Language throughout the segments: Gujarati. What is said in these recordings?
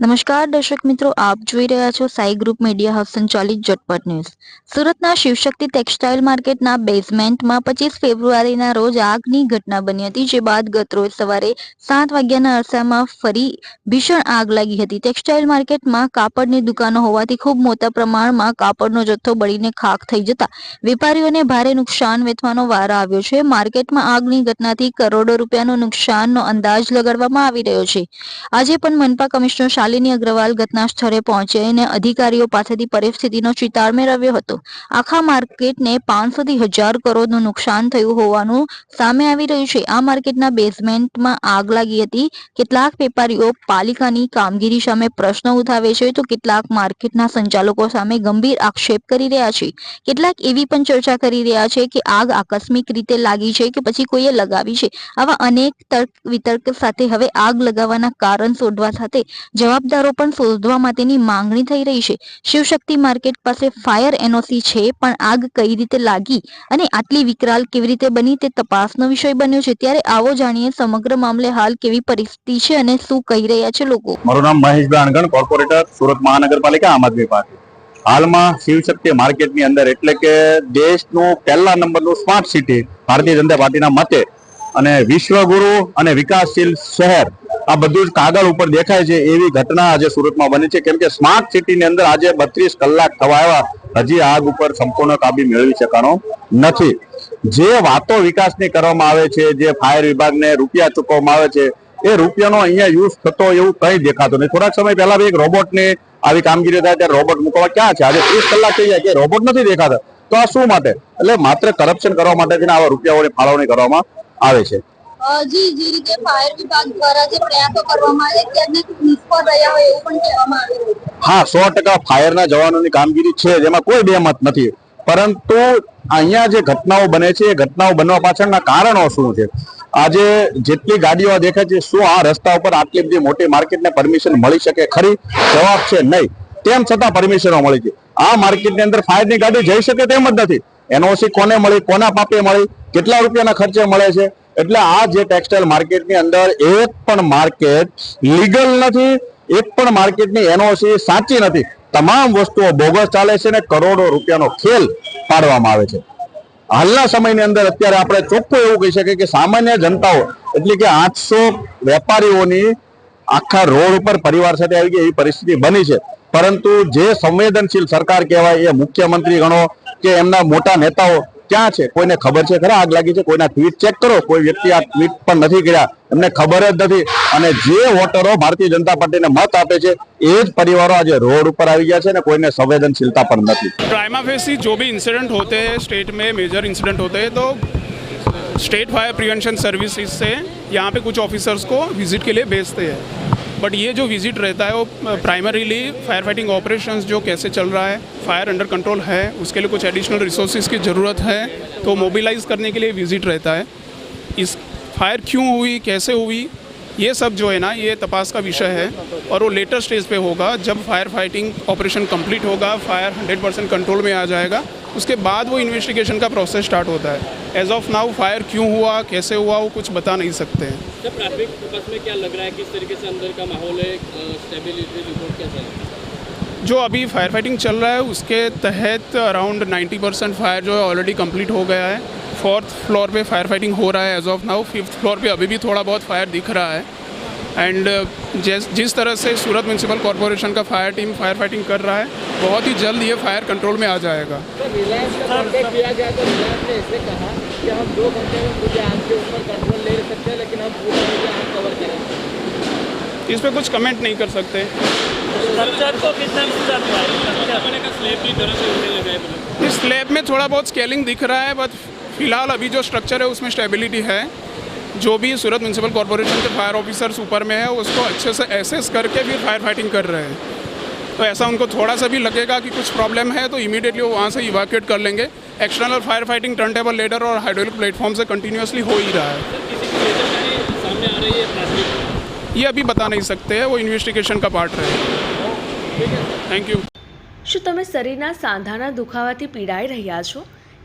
નમસ્કાર દર્શક મિત્રો, આપ જોઈ રહ્યા છો સાઈ ગ્રુપ મીડિયા હાઉસ સંચાલિત ઝટપટ ન્યૂઝ. સુરતના શિવશક્તિ ટેક્સટાઇલ માર્કેટના બેઝમેન્ટમાં પચીસ ફેબ્રુઆરીના રોજ આગની ઘટના બની હતી, જે બાદ ગતરોજ સવારે સાત વાગ્યાના અરસામાં ફરી ભીષણ આગ લાગી હતી. ટેક્સટાઇલ માર્કેટમાં કાપડની દુકાનો હોવાથી ખૂબ મોટા પ્રમાણમાં કાપડનો જથ્થો બળીને ખાખ થઈ જતા વેપારીઓને ભારે નુકસાન વેઠવાનો વારો આવ્યો છે. માર્કેટમાં આગની ઘટનાથી કરોડો રૂપિયાનું નુકસાનનો અંદાજ લગાડવામાં આવી રહ્યો છે. આજે પણ મનપા કમિશનર શાલિની અગ્રવાલ ઘટના સ્થળે પહોંચીને અધિકારીઓ પાસેથી પરિસ્થિતિનો ચિતાર મેળવ્યો હતો. આખા માર્કેટને પાંચસો થી હજાર કરોડનું નુકસાન થયું હોવાનું સામે આવી રહ્યું છે. આ માર્કેટના બેઝમેન્ટમાં આગ લાગી હતી. કેટલાક વેપારીઓ પાલિકાની કામગીરી સામે પ્રશ્ન ઉઠાવે છે તો કેટલાક માર્કેટના સંચાલકો સામે ગંભીર આક્ષેપ કરી રહ્યા છે. કેટલાક એવી પણ ચર્ચા કરી રહ્યા છે કે આગ આકસ્મિક રીતે લાગી છે કે પછી કોઈએ લગાવી છે. આવા અનેક તર્ક વિતર્ક સાથે હવે આગ લગાવવાના કારણ શોધવા સાથે જવાબદારો પણ શોધવા માટેની માંગણી થઈ રહી છે. શિવશક્તિ માર્કેટ પાસે ફાયર એનઓસી છે, પણ આગ કઈ રીતે લાગી અને આટલી વિકરાલ કેવી રીતે બની તે તપાસનો વિષય બન્યો છે. ત્યારે આવો જાણીએ સમગ્ર મામલે હાલ કેવી પરિસ્થિતિ છે અને શું કહી રહ્યા છે લોકો. મારું નામ મહેશભાઈ અણગણ કોર્પોરેટર, સુરત મહાનગરપાલિકા, આમ આદમી પાર્ટી. હાલમાં શિવશક્તિ માર્કેટની અંદર એટલે કે દેશનું પહેલા નંબરનું સ્માર્ટ સિટી ભારતીય જનતા પાર્ટીના મતે અને વિશ્વગુરુ અને વિકાસશીલ શહેર આ બધું જ કાગળ ઉપર દેખાય છે એવી ઘટના આજે સુરતમાં બની છે. કેમ કે સ્માર્ટ સિટીની અંદર આજે બત્રીસ કલાક થવા હજી આગ ઉપર સંપૂર્ણ કાબી મેળવી શકવાનો નથી. જે વાતો વિકાસની કરવામાં આવે છે, જે ફાયર વિભાગને રૂપિયા ચૂકવવામાં આવે છે, એ રૂપિયાનો અહીંયા યુઝ થતો એવું કંઈ દેખાતું નહીં થોડાક સમય પહેલા એક રોબોટને આવી કામગીરી થાય ત્યારે રોબોટ મૂકવા ક્યાં છે? આજે ત્રીસ કલાક થઈ જાય કે રોબોટ નથી દેખાતા. તો આ શું માટે? એટલે માત્ર કરપ્શન કરવા માટે આવા રૂપિયાઓની ફાળવણી કરવામાં આવે છે. જી, જે રીતે ફાયર વિભાગ દ્વારા જે પ્રયાસો કરવામાં આવે ત્યારને નિષ્ફળ રહ્યા હોય એવું પણ કહેવામાં આવી હા, સો ટકા ફાયરના જવાનોની કામગીરી છે, જેમાં કોઈ બેમત નથી. પરંતુ અહીંયા જે ઘટનાઓ બને છે, એ ઘટનાઓ બનવા પાછળના કારણો શું છે? આજે જેટલી ગાડીઓ દેખાય છે, શું આ રસ્તા ઉપર આટલી બધી મોટી માર્કેટને પરમિશન મળી શકે? ખરી જવાબ છે નહીં. તેમ છતાં પરમિશનો મળી છે. આ માર્કેટની અંદર ફાયરની ગાડી જઈ શકે તેમ જ નથી. એનઓસી કોને મળી, કોના પાપે મળી, કેટલા રૂપિયાના ખર્ચે મળે છે? એટલે આ જે ટેક્સટાઇલ માર્કેટની અંદર એક પણ માર્કેટ લીગલ નથી, એક પણ માર્કેટની એનઓસી સાચી નથી. તમામ વસ્તુઓ બોગસ ચાલે છે ને કરોડો રૂપિયાનો ખેલ પાડવામાં આવે છે. હાલના સમયની અંદર અત્યારે આપણે ચોખ્ખું એવું કહી શકીએ કે સામાન્ય જનતાઓ, એટલે કે આઠસો વેપારીઓની આખા રોડ ઉપર પરિવાર સાથે આવી ગઈ એવી પરિસ્થિતિ બની છે. પરંતુ જે સંવેદનશીલ સરકાર કહેવાય, એ મુખ્યમંત્રી ગણો કે એમના મોટા નેતાઓ ક્યાં છે કોઈને ખબર છે ખરા આગ લાગી છે કોઈના ટ્વીટ ચેક કરો કોઈ વ્યક્તિ આ ટ્વીટ પણ નથી કર્યા એમને ખબર જ નથી અને જે વોટરો ભારતીય જનતા પાર્ટીને મત આપે છે એ જ પરિવારો આજે રોડ ઉપર આવી ગયા છે ને કોઈને સંવેદનશીલતા પણ નથી प्राइमा फेसी जो भी इंसिडेंट होते हैं स्टेट में मेजर इंसिडेंट होते हैं तो स्टेट फायर प्रिवेंशन सर्विसेज से यहाँ पे कुछ ऑफिसर्स को विजिट के लिए भेजते हैं बट ये जो विज़िट रहता है, वो प्राइमरीली फायर फाइटिंग ऑपरेशंस जो कैसे चल रहा है फायर अंडर कंट्रोल है, उसके लिए कुछ एडिशनल रिसोर्सेज की ज़रूरत है तो मोबिलाइज करने के लिए विज़िट रहता है। इस फायर क्यों हुई, कैसे हुई ये सब जो है ना ये तपास का विषय है और वो लेटर स्टेज पे होगा जब फायर फाइटिंग ऑपरेशन कंप्लीट होगा फायर 100 परसेंट कंट्रोल में आ जाएगा उसके बाद वो इन्वेस्टिगेशन का प्रोसेस स्टार्ट होता है। एज ऑफ़ नाउ फायर क्यों हुआ कैसे हुआ वो कुछ बता नहीं सकते हैं। प्राथमिक फोकस में क्या लग रहा है किस तरीके से अंदर का माहौल है है? जो अभी फायर फाइटिंग चल रहा है उसके तहत अराउंड 90 परसेंट फायर जो है ऑलरेडी कंप्लीट हो गया है। फोर्थ फ्लोर पे फायर फाइटिंग हो रहा है as of now fifth floor पे अभी भी थोड़ा बहुत फायर दिख रहा है. एंड जिस जिस तरह से सूरत म्यूनसिपल कॉरपोरेशन का फायर टीम फायर फाइटिंग कर रहा है बहुत ही जल्द ये फायर कंट्रोल में आ जाएगा. सर रिलायंस का कॉन्टेक्ट किया गया तो रिलायंस ने इससे कहा कि हम दो घंटे में पूरे आग के ऊपर कंट्रोल ले सकते हैं लेकिन हम पूरा पूरा आग कवर करेंगे इस पर कुछ कमेंट नहीं कर सकते. स्ट्रक्चर को कितना नुकसान हुआ है? स्लेब की तरह से उड़ने लगा है इस स्लैब में थोड़ा बहुत स्केलिंग दिख रहा है बट फिलहाल अभी जो स्ट्रक्चर है उसमें स्टेबिलिटी है जो भी सूरत म्यूनसिपल कॉरपोरेशन के फायर ऑफिसर्स ऊपर में है उसको अच्छे से एसेस करके फिर फायर फाइटिंग कर रहे हैं तो ऐसा उनको थोड़ा सा भी लगेगा कि कुछ प्रॉब्लम है तो इमीडिएटली वो वहाँ से इवाक्यूएट कर लेंगे external fire fighting turn table ladder और हाइड्रोलिक प्लेटफॉर्म से कंटिन्यूसली हो ही रहा है किसी की बेदरकारी सामने आ रही है प्राथमिक ये अभी बता नहीं सकते हैं वो इन्वेस्टिगेशन का पार्ट रहेगा थैंक यू શું તમે શરીરના સાંધાના દુખાવાથી પીડાઈ રહ્યા છો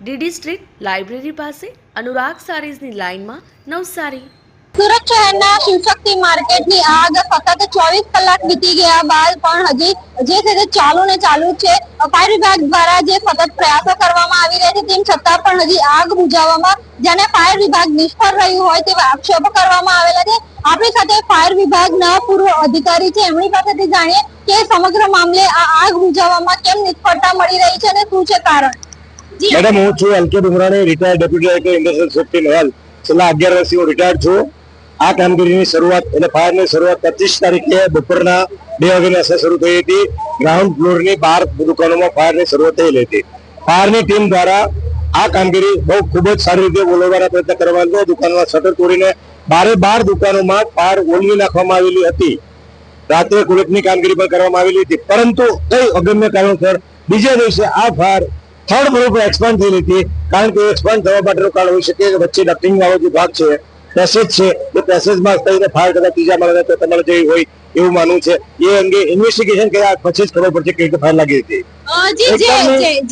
DD street library પાસે અનુરાગ સારીઝની લાઇનમાં નવસારી. સુરત શહેરના શિવશક્તિ માર્કેટની આગ સતત ચોવીસ કલાક વીતી ગયા બાદ પણ હજી જે છે તે ચાલુ ને ચાલુ છે. ફાયર વિભાગ દ્વારા જે સતત પ્રયાસો કરવામાં આવી રહ્યા છે તેમ છતાં પણ હજી આગ બુઝાવવામાં જેને ફાયર વિભાગ નિષ્ફળ રહ્યું હોય તેવા આક્ષેપો કરવામાં આવેલા છે. આપણી સાથે ફાયર વિભાગના પૂર્વ અધિકારી છે. એમની પાસેથી જાણીએ કે સમગ્ર મામલે આ આગ બુઝાવવામાં કેમ નિષ્ફળતા મળી રહી છે અને શું છે કારણ? મેડમ, હું છું L K Dungrani retired deputy director industrial safety and છેલ્લા અગિયાર વર્ષથી હું રિટાયર્ડ છું. આ કામગીરીની શરૂઆત એટલે ફાયરની શરૂઆત પચીસ તારીખે બપોરના બે વાગ્યાની અસર શરૂ થઈ હતી. ગ્રાઉન્ડ ફ્લોરની બાર દુકાનોમાં ફાયરની શરૂઆત થયેલી હતી. ફાયરની ટીમ દ્વારા આ કામગીરી બહુ ખૂબ જ સારી રીતે બોલાવવાનો પ્રયત્ન કરવામાં આવ્યો. દુકાનમાં શટર તોડીને બારે બાર દુકાનોમાં ફાયર ઓલવી નાખવામાં આવેલી હતી. રાત્રે કુલટની કામગીરી પણ કરવામાં આવેલી હતી. પરંતુ કઈ અગમ્ય કારણોસર બીજા દિવસે આ ફાયર થર્ડ ગ્રુપ એક્સપાન્ડ થયેલી હતી. કારણ કે એક્સપાન્ડ થવા માટેનું કારણ હોઈ શકે કે વચ્ચે ડક્ટિંગ વાળો જે ભાગ છે પેસેજ છે એ પેસેજમાં થઈને ફાયર કદાચ ત્રીજા માળે તો તમારે જેવી હોય એવું માનવું છે. એ અંગે ઇન્વેસ્ટિગેશન કર્યા પછી જ ખબર પડશે કે રીતે ફાયર લાગી હતી.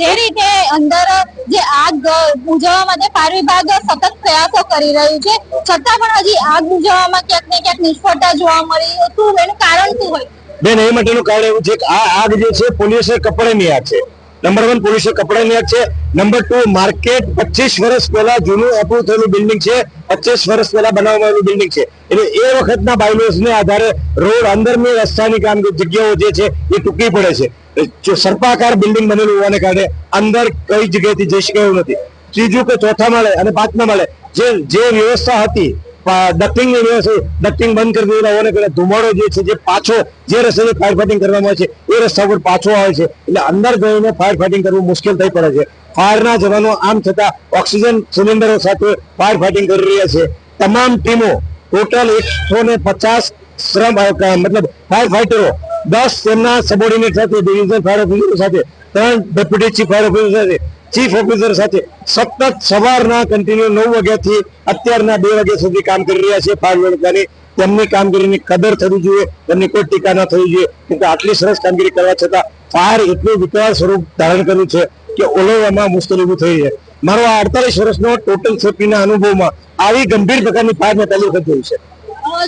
જે રીતે અંદર જે આગ બુઝાવવા માટે ફાયર વિભાગ સતત પ્રયાસો કરી રહ્યું છે છતાં પણ હજી આગ બુઝાવવામાં ક્યાંક ને ક્યાંક નિષ્ફળતા જોવા મળી હતું એનું કારણ શું હોય? બેન એ માટેનું કારણ એવું છે કે આ આગ જે છે પોલીસે કપડેની આગ છે. નંબર વન પોલીસે કપડાની આગ છે. નંબર ટુ માર્કેટ પચીસ વર્ષ પહેલા જૂનું એપ્રુવ થયેલું બિલ્ડિંગ છે. પચીસ વર્ષ પહેલા બનાવવામાં બિલ્ડિંગ છે. એટલે એ વખતના બાયલોઝને આધારે રોડ અંદરની રસ્તાની કામગીરી જગ્યાઓ જે છે એ ટૂંકી પડે છે. જો સર્પાકાર બિલ્ડિંગ બનેલું હોવાને કારણે અંદર કઈ જગ્યાએથી જઈ શકાયું નથી. ત્રીજું કે ચોથા માળે અને પાંચમા માળે જે જે વ્યવસ્થા હતી વ્યવસ્થા ડક્ટિંગ બંધ કરી દીધેલા હોવાને કારણે ધુમાડો જે છે, જે પાછો, જે રસ્તે ફાયર ફાઇટિંગ કરવામાં આવે છે, એ રસ્તા ઉપર પાછો આવે છે. એટલે અંદર જઈને ફાયર ફાઇટિંગ કરવું મુશ્કેલ થઈ પડે છે. ફાયરના જવાનો, આમ છતાં ઓક્સિજન સિલિન્ડરો સાથે ફાયર ફાઇટિંગ કરી રહ્યા છે. તમામ ટીમો ટોટલ એકસો ને પચાસ શ્રમ મતલબ ફાયર ફાઇટરો દસ તેમના સબોર્ડિનેટ સાથે ડિવિઝન ફાયર ઓફિસરો સાથે, ત્રણ ડેપ્યુટી ચીફ ફાયર ઓફિસર સાથે ચીફ ઓફિસર સાથે સતત સવારના કન્ટિન્યુ નવ વાગ્યાથી અત્યારના બે વાગ્યા સુધી કામ કરી રહ્યા છે ફાયર વડકાની તેમની કામગીરીની કદર થવી જોઈએ, તેમની કોઈ ટીકા ન થવી જોઈએ. કેમ કે આટલી સરસ કામગીરી કરવા છતાં ફાયર એટલું વિકરાળ સ્વરૂપ ધારણ કર્યું છે કે ઓલવવામાં મુશ્કેલી ઊભી થઈ છે. મારો આ અડતાલીસ વર્ષનો ટોટલ સેફ્ટીના અનુભવમાં આવી ગંભીર પ્રકારની ફાયર મેં પહેલી વખત જોઈ છે.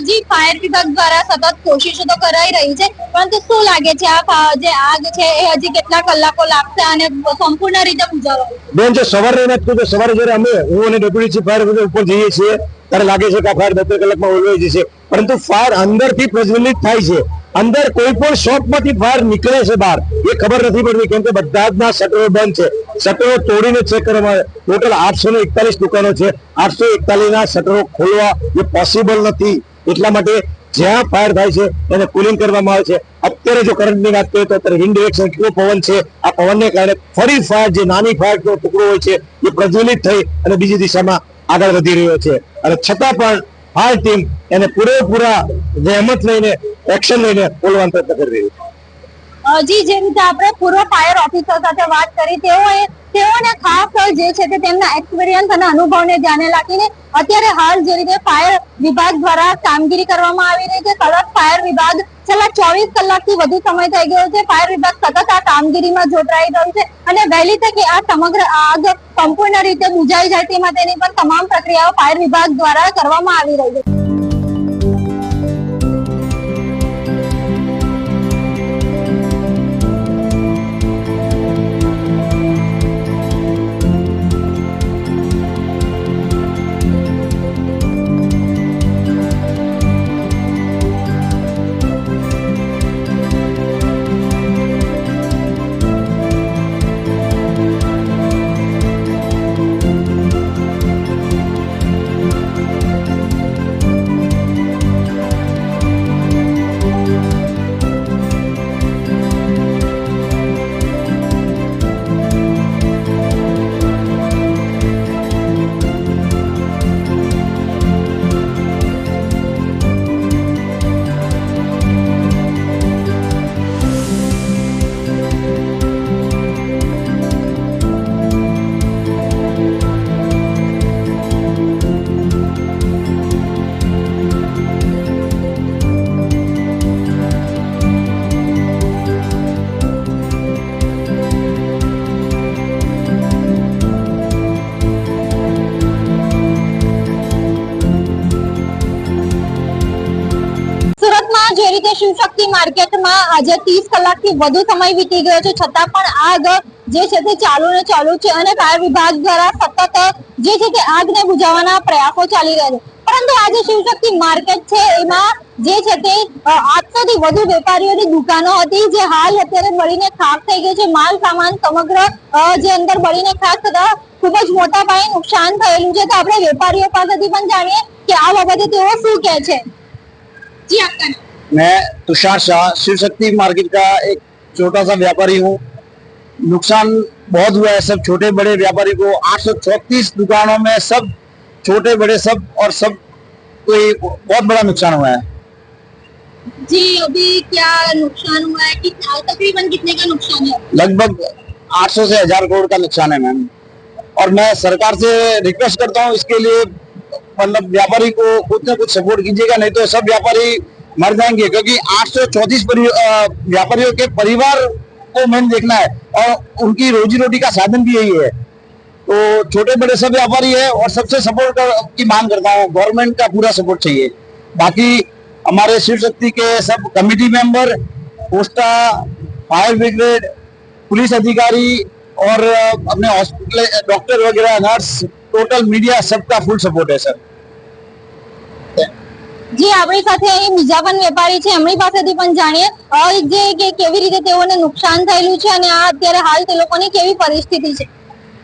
જી ફાયર વિભાગ દ્વારા સતત કોશિશો તો કરાઈ રહી છે, પરંતુ શું લાગે છે આ જે આગ છે એ હજી કેટલા કલાકો લાગશે અને સંપૂર્ણ રીતે બુઝાવવા બેન, જો સવારે વાત કરું સવારે જ્યારે અમે, હું અને ડેપ્યુટી ચીફ ફાયર વિભાગ ઉપર જઈએ છીએ, ત્યારે લાગે છે કે આ ફાયર બે ત્રણ કલાકમાં ઓલવાઈ જશે. પરંતુ ફાયર અંદરથી પ્રજ્વલિત થાય છે. અંદર કોઈ પણ શોપમાંથી ફાયર નીકળે છે બહાર, એ ખબર નથી પડતી, કેમ કે બધા જ ના શટરો બંધ છે. શટરો તોડીને ચેક કરવામાં ટોટલ આઠસો ને એકતાલીસ દુકાનો છે. આઠસો એકતાલીસ ના શટરો ખોલવા એ પોસિબલ નથી. એટલા માટે જ્યાં ફાયર થાય છે એને કુલિંગ કરવામાં આવે છે. અત્યારે જો કરંટની વાત કરીએ તો અત્યારે વિન્ડ ડિરેક્શન કેવો પવન છે? આ પવનને કારણે ફરી ફાયર જે નાની ફાયરનો ટુકડો હોય છે, એ પ્રજ્વલિત થઈ અને બીજી દિશામાં આગળ વધી રહ્યો છે. અને છતાં પણ ફાયર ટીમ એને પૂરેપૂરા રહેમત લઈને એક્શન લઈને બોલવાનો પ્રયત્ન કરી રહી છે. જી, જે રીતે આપણે પૂર્વ ફાયર ઓફિસર સાથે વાત કરી, તેઓએ તેઓને ખાસ જે છે તે તેમના એક્સપિરિયન્સ અને અનુભવને ધ્યાને રાખીને અત્યારે હાલ જે રીતે ફાયર વિભાગ દ્વારા કામગીરી કરવામાં આવી રહી છે સતત ફાયર વિભાગ છેલ્લા ચોવીસ કલાકથી વધુ સમય થઈ ગયો છે. ફાયર વિભાગ સતત આ કામગીરીમાં જોતરાઈ રહ્યું છે અને વહેલી તકે આ સમગ્ર આગ સંપૂર્ણ રીતે બુજાઈ જાય તે માટેની પણ તમામ પ્રક્રિયાઓ ફાયર વિભાગ દ્વારા કરવામાં આવી રહી છે. જે પ્રયાસો ચાલી રહ્યા છે. પરંતુ આજે શિવશક્તિ માર્કેટ છે, એમાં જે છે તે આઠસો થી વધુ વેપારીઓની દુકાનો હતી, જે હાલ અત્યારે બળીને ખાક થઈ ગઈ છે. માલ સામાન સમગ્ર જે અંદર બળીને ખાક થતા ખૂબ જ મોટા પાયે નુકસાન થયેલું છે. તો આપણે વેપારીઓ પાસેથી પણ જાણીએ કે આ બાબતે તેઓ શું કહે છે. જી નામ? मैं तुषार शाह शिव शक्ति मार्केट का एक छोटा सा व्यापारी हूँ। नुकसान बहुत हुआ है सब छोटे बड़े व्यापारी को। आठ दुकानों में सब छोटे बड़े सब और सब कोई बहुत बड़ा नुकसान हुआ है। जी अभी क्या नुकसान हुआ है? तकरीबन कितने का नुकसान है? लगभग 800 से हज़ार करोड़ का नुकसान है मैम। और मैं सरकार से रिक्वेस्ट करता हूँ इसके लिए मतलब व्यापारी को कुछ ना कुछ सपोर्ट कीजिएगा नहीं तो सब व्यापारी मर जाएँगे, क्योंकि आठ सौ चौतीस व्यापारियों के परिवार को मैंने देखना है और उनकी रोजी रोटी का साधन भी यही है। तो छोटे बड़े सब व्यापारी है और सबसे सपोर्ट की मांग करता हूँ गवर्नमेंट का पूरा सपोर्ट चाहिए। बाकी हमारे शिव शक्ति के सब कमिटी मेंबर पोस्टा फायर ब्रिगेड पुलिस अधिकारी और अपने हॉस्पिटल डॉक्टर वगैरह नर्स टोटल मीडिया सबका फुल सपोर्ट है सर જી આપણી સાથે અહીં બીજા પણ વેપારી છે એમની પાસેથી પણ જાણીએ અ, જે કે કેવી રીતે તેઓને નુકસાન થયેલું છે અને આ અત્યારે હાલ તે લોકોની કેવી પરિસ્થિતિ છે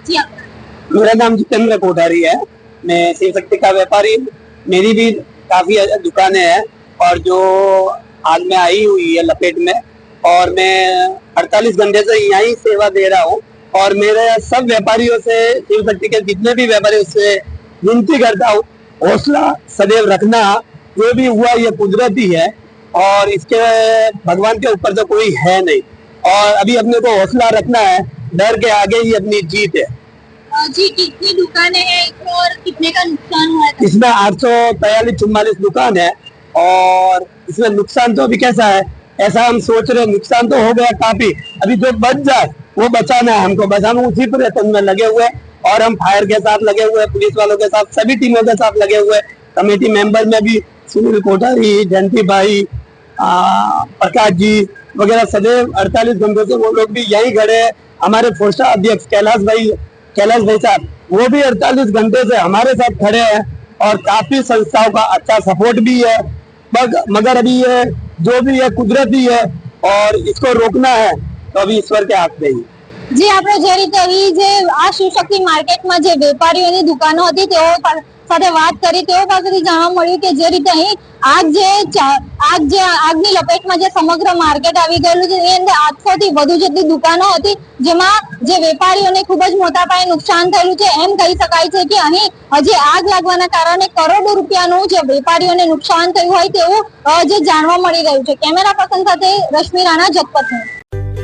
જી આપકા નામ? मेरा नाम जितेंद्र कोठारी है मैं शिव शक्ति का व्यापारी हूँ मेरी भी काफी दुकानें हैं और जो आग में आई हुई है लपेट में और मैं 48 घंटे से यहीं सेवा दे रहा हूँ और मेरे सब व्यापारियों से शिव शक्ति के जितने भी व्यापारी उससे विनती करता हूँ हौसला सदैव रखना जो भी हुआ ये कुदरती है और इसके भगवान के ऊपर तो कोई है नहीं। और अभी अपने को हौसला रखना है डर के आगे ही अपनी जीत है। जी कितनी दुकानें हैं और कितने का नुकसान हुआ है? इसमें आठ सौ बयालीस चुम्बालीस दुकान है और इसमें नुकसान तो अभी कैसा है? ऐसा हम सोच रहे हैं, नुकसान तो हो गया काफ़ी। अभी जो बच जाए वो बचाना है हमको। बस हम उसी प्रयत्न में लगे हुए और हम फायर के साथ लगे हुए हैं पुलिस वालों के साथ सभी टीमों के साथ लगे हुए कमेटी मेंबर में भी सुनील कोठारी जयंती भाई आ, प्रकाश जी वगैरह सदैव 48 घंटों से वो लोग भी यहीं खड़े हैं हमारे फोर्सा अध्यक्ष कैलाश भाई कैलाश भाई साहब वो भी 48 घंटे से हमारे साथ खड़े हैं और काफी संस्थाओं का अच्छा सपोर्ट भी है मग, मगर अभी ये जो भी है कुदरती है और इसको रोकना है तो अभी ईश्वर के हाथ में ही है। જે આપણે જે રીતે અહીં જે આ શિવશક્તિ માર્કેટમાં જે વેપારીઓની દુકાનો હતી તેઓ પા- સાથે વાત કરી, તેઓ પાસેથી જાણવા મળ્યું કે જે રીતે અહીં આગ જે આગ જે, આગની લપેટમાં જે સમગ્ર માર્કેટ આવી ગયેલું છે, એની અંદર આઠસો થી વધુ જેટલી દુકાનો હતી, જેમાં જે વેપારીઓને ખૂબ જ મોટા પાયે નુકસાન થયેલું છે, એમ કહી શકાય છે કે અહીં હજી આગ લાગવાના કારણે કરોડો રૂપિયાનું જે વેપારીઓને નુકસાન થયું હોય તેવું જે જાણવા મળી રહ્યું છે. કેમેરા પર્સન સાથે રશ્મિ રાણા, જગપતની.